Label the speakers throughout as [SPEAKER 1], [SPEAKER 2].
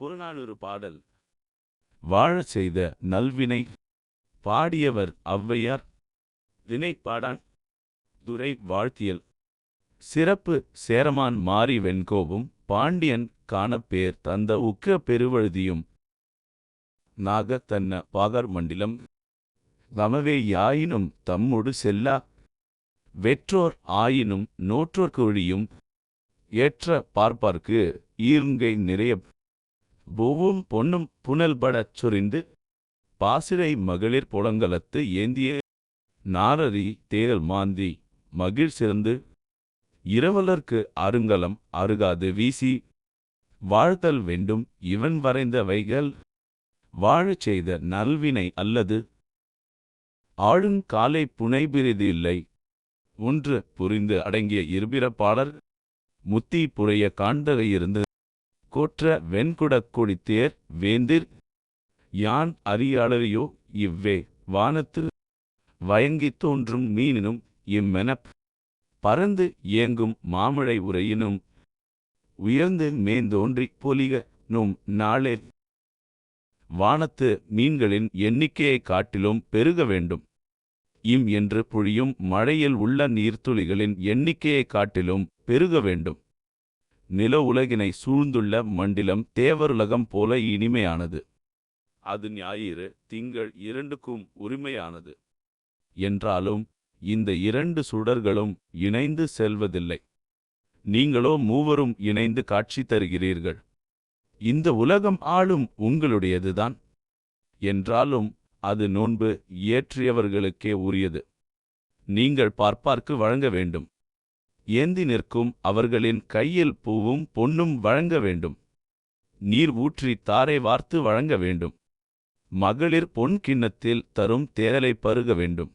[SPEAKER 1] புறநானூறு பாடல். வாழச் செய்த நல்வினை பாடியவர் ஔவையார். வினைப்பாடான் துரை வாழ்த்தியல். சிறப்பு சேரமான் மாரி வெண்கோவும் பாண்டியன் காணப்பேர் தந்த உக்க பெருவழுதியும். நாக தன்ன பாகர் மண்டிலம். தமவே யாயினும் தம்மொடு செல்லா. வெற்றோர் ஆயினும் நோற்றோர் குழியும். ஏற்ற பார்ப்பார்க்கு ஈருங்கை நிறைய பூவும் பொன்னும் புனல்படச் சொரிந்து பாசிரை மகளிர் புலங்கலத்து ஏந்திய நாரரி தேரல் மாந்தி மகிழ் சிறந்து இரவலர்க்கு அருங்கலம் அருகாது வீசி வாழ்த்தல் வேண்டும் இவன் வரைந்த வைகள் வாழச் செய்த நல்வினை அல்லது ஆளுங் காலை புனைபிரிது இல்லை. ஒன்று புரிந்து அடங்கிய இருபிறப்பாளர் முத்தி புரைய காண்டக இருந்து கோற்ற வெண்குடக் கொடித்தேர் வேந்திர். யான் அறியாளரையோ இவ்வே வானத்து வயங்கித் தோன்றும் மீனினும் இம்மெனப் பறந்து இயங்கும் மாமழை உரையினும் உயர்ந்து மேந்தோன்றிப் பொலிக நும் நாளே. வானத்து மீன்களின் எண்ணிக்கையைக் காட்டிலும் பெருக வேண்டும். இம் என்று பொழியும் மழையில் உள்ள நீர்த்துளிகளின் எண்ணிக்கையைக் காட்டிலும் பெருக வேண்டும். நில உலகினை சூழ்ந்துள்ள மண்டிலம் தேவருலகம் போல இனிமையானது. அது ஞாயிறு திங்கள் இரண்டுக்கும் உரிமையானது. என்றாலும் இந்த இரண்டு சுடர்களும் இணைந்து செல்வதில்லை. நீங்களோ மூவரும் இணைந்து காட்சி தருகிறீர்கள். இந்த உலகம் ஆளும் உங்களுடையதுதான். என்றாலும் அது நோன்பு இயற்றியவர்களுக்கே உரியது. நீங்கள் பார்ப்பார்க்கு வழங்க வேண்டும். ஏந்தி நிற்கும் அவர்களின் கையில் பூவும் பொன்னும் வழங்க வேண்டும். நீர் ஊற்றி தாரை வார்த்து வழங்க வேண்டும். மகளிர் பொன் கிண்ணத்தில் தரும் தேரலை பருக வேண்டும்.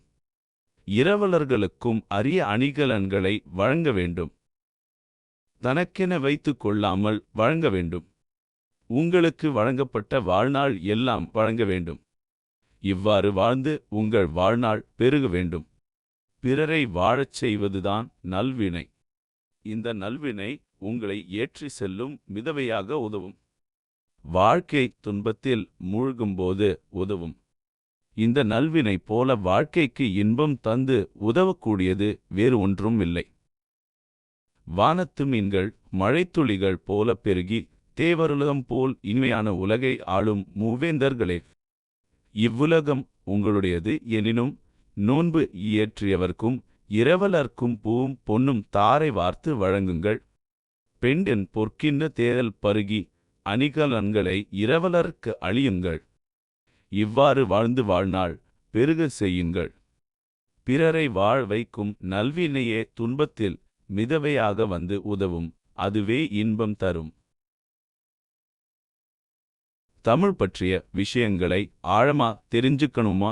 [SPEAKER 1] இரவலர்களுக்கும் அரிய அணிகலன்களை வழங்க வேண்டும். தனக்கென வைத்துக் கொள்ளாமல் வழங்க வேண்டும். உங்களுக்கு வழங்கப்பட்ட வாழ்நாள் எல்லாம் வழங்க வேண்டும். இவ்வாறு வாழ்ந்து உங்கள் வாழ்நாள் பெருக வேண்டும். பிறரை வாழச் செய்வதுதான் நல்வினை. இந்த நல்வினை உங்களை ஏற்றி செல்லும் மிதவையாக உதவும். வாழ்க்கை துன்பத்தில் மூழ்கும்போது உதவும். இந்த நல்வினை போல வாழ்க்கைக்கு இன்பம் தந்து உதவக்கூடியது வேறு ஒன்றும் இல்லை. வானத்து மீன்கள் மழைத்துளிகள் போல பெருகி தேவருலகம் போல் இனிமையான உலகை ஆளும் மூவேந்தர்களே. இவ்வுலகம் உங்களுடையது எனினும் நோன்பு இயற்றியவர்க்கும் இரவலர்க்கும் பூவும் பொன்னும் தாரை வார்த்து வழங்குங்கள். பெண்டின் பொற்கின்ன தேரல் பருகி அணிகலன்களை இரவலர்க்கு அழியுங்கள். இவ்வாறு வாழ்ந்து வாழ்நாள் பெருக செய்யுங்கள். பிறரை வாழ வைக்கும் நல்வினையே துன்பத்தில் மிதவையாக வந்து உதவும். அதுவே இன்பம் தரும். தமிழ் பற்றிய விஷயங்களை ஆழமா தெரிஞ்சுக்கணுமா?